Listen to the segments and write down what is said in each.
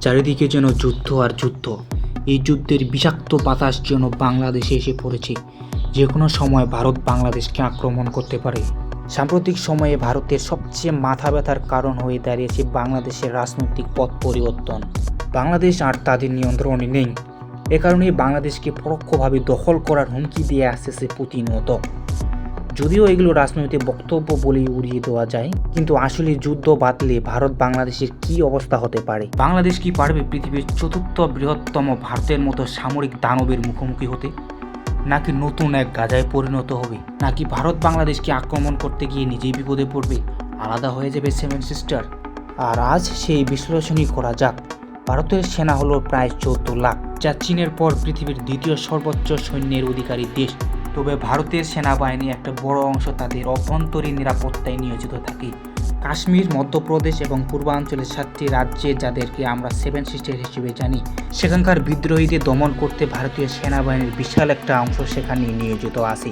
চারিদিকে যেন যুদ্ধ আর যুদ্ধ। এই যুদ্ধের বিষাক্ত বাতাস যেন বাংলাদেশে এসে পড়েছে। যে কোনো সময় ভারত বাংলাদেশকে আক্রমণ করতে পারে। সাম্প্রতিক সময়ে ভারতের সবচেয়ে মাথা ব্যথার কারণ হয়ে দাঁড়িয়েছে বাংলাদেশের রাজনৈতিক পথ পরিবর্তন। বাংলাদেশ আর তাদের নিয়ন্ত্রণে নেই। এ কারণেই বাংলাদেশকে পরোক্ষভাবে দখল করার হুমকি দিয়ে আসতেছে প্রতিনিয়ত যদিও এগুলো রাজনৈতিক বক্তব্য বলেই উড়িয়ে দেওয়া যায় কিন্তু আসলে যুদ্ধ বাতলে ভারত বাংলাদেশের কি অবস্থা হতে পারে? বাংলাদেশ কি পারবে পৃথিবীর চতুর্থ বৃহত্তম ভারতের মতো সামরিক দানবের মুখোমুখি হতে? নাকি নতুন এক গাজায় পরিণত হবে? নাকি ভারত বাংলাদেশকে আক্রমণ করতে গিয়ে নিজেই বিপদে পড়বে? আলাদা হয়ে যাবে সেভেন সিস্টার। আর আজ সেই বিশ্লেষণই করা যাক। ভারতের সেনা হলো প্রায় চোদ্দ লাখ। যা চীনের পর পৃথিবীর দ্বিতীয় সর্বোচ্চ সৈন্যের অধিকারী দেশ। তবে ভারতের সেনাবাহিনী একটা বড় অংশ তাদের অভ্যন্তরীণ নিরাপত্তায় নিয়োজিত থাকে। কাশ্মীর, মধ্যপ্রদেশ এবং পূর্বাঞ্চলের সাতটি রাজ্যে যাদেরকে আমরা সেভেন সিস্টার হিসেবে জানি, সেখানকার বিদ্রোহীদের দমন করতে ভারতীয় সেনাবাহিনীর বিশাল একটা অংশ সেখানে নিয়োজিত আছে।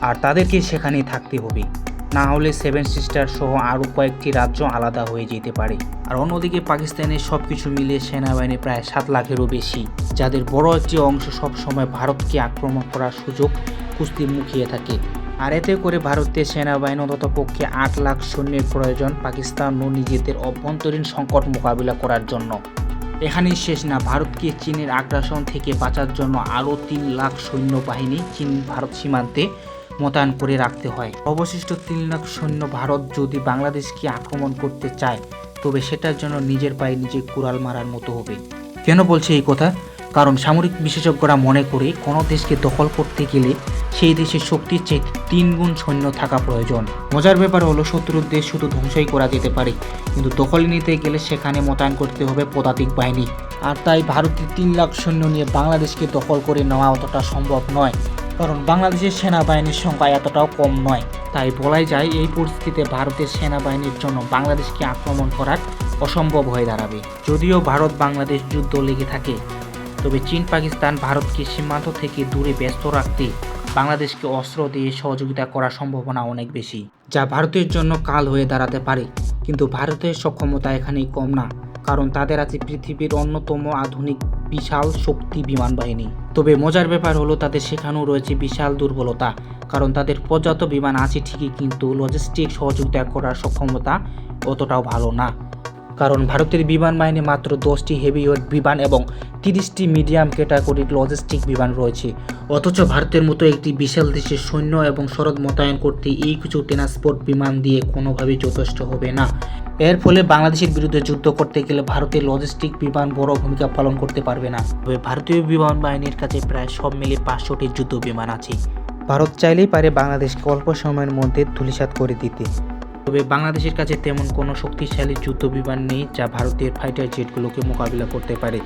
আর তাদেরকে সেখানে থাকতে হবে। না হলে সেভেন সিস্টার সহ আরও কয়েকটি রাজ্য আলাদা হয়ে যেতে পারে। আর অন্যদিকে পাকিস্তানের সব কিছু মিলিয়ে সেনাবাহিনী প্রায় সাত লাখেরও বেশি, যাদের বড় একটি অংশ সব সময় ভারতকে আক্রমণ করার সুযোগ কুস্তি মুখিয়ে থাকে। আর এতে করে ভারতের সেনাবাহিনী অন্তত পক্ষে আট লাখ সৈন্যের প্রয়োজন পাকিস্তান ও নিজেদের অভ্যন্তরীণ সংকট মোকাবিলা করার জন্য। এখানেই শেষ না, ভারতকে চীনের আগ্রাসন থেকে বাঁচার জন্য আরও তিন লাখ সৈন্যবাহিনী চীন ভারত সীমান্তে মোতায়েন করে রাখতে হয়। অবশিষ্ট তিন লাখ সৈন্য ভারত যদি বাংলাদেশকে আক্রমণ করতে চায়, তবে সেটার জন্য নিজের পায়ে নিজে কুড়াল মারার মতো হবে। কেন বলছে এই কথা? কারণ সামরিক বিশেষজ্ঞরা মনে করে কোনো দেশকে দখল করতে গেলে সেই দেশের শক্তির চেয়ে তিন গুণ সৈন্য থাকা প্রয়োজন। মজার ব্যাপার হলো, শত্রুর দেশ শুধু ধ্বংসই করা যেতে পারে। কিন্তু দখল নিতে গেলে সেখানে মোতায়েন করতে হবে পদাতিক বাহিনী। আর তাই ভারতের তিন লাখ সৈন্য নিয়ে বাংলাদেশকে দখল করে নেওয়া অতটা সম্ভব নয়। কারণ বাংলাদেশের সেনাবাহিনীর সংখ্যা এতটাও কম নয়। তাই বলাই যায় এই পরিস্থিতিতে ভারতের সেনাবাহিনীর জন্য বাংলাদেশকে আক্রমণ করার অসম্ভব হয়ে দাঁড়াবে। যদিও ভারত বাংলাদেশ যুদ্ধ লেগে থাকে, তবে চীন পাকিস্তান ভারতকে সীমান্ত থেকে দূরে ব্যস্ত রাখতে বাংলাদেশকে অস্ত্র দিয়ে সহযোগিতা করার সম্ভাবনা অনেক বেশি, যা ভারতের জন্য কাল হয়ে দাঁড়াতে পারে। কিন্তু ভারতের সক্ষমতা এখানেই কম না, কারণ তাদের আছে পৃথিবীর অন্যতম আধুনিক বিশাল শক্তি বিমান বাহিনী। তবে মজার ব্যাপার হলো তাদের সেখানেও রয়েছে বিশাল দুর্বলতা, কারণ তাদের পর্যাপ্ত বিমান আছে ঠিকই, কিন্তু লজিস্টিক সহযোগিতা করার সক্ষমতা অতটাও ভালো না। কারণ ভারতের বিমান বাহিনী মাত্র দশটি হেভিওয়েট বিমান এবং তিরিশটি মিডিয়াম ক্যাটাগরির লজিস্টিক বিমান রয়েছে। অথচ ভারতের মতো একটি বিশাল দেশের সৈন্য এবং সরদ মোতায়েন করতে এই কিছু ট্রান্সপোর্ট বিমান দিয়ে কোনোভাবেই যথেষ্ট হবে না। এর ফলে বাংলাদেশের বিরুদ্ধে যুদ্ধ করতে গেলে ভারতের লজিস্টিক বিমান বড় ভূমিকা পালন করতে পারবে না। তবে ভারতীয় বিমান বাহিনীর কাছে প্রায় সব মিলে পাঁচশোটি যুদ্ধ বিমান আছে। ভারত চাইলেই পারে বাংলাদেশকে অল্প সময়ের মধ্যে ধূলিসাৎ করে দিতে। তবে বাংলাদেশের কাছে তেমন কোনো শক্তিশালী যুদ্ধ বিমান নেই যা ভারতের ফাইটার জেটগুলোকে মোকাবিলা করতে পারে।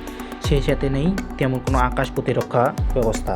সেই সাথে নেই তেমন কোনো আকাশ প্রতিরক্ষা ব্যবস্থা।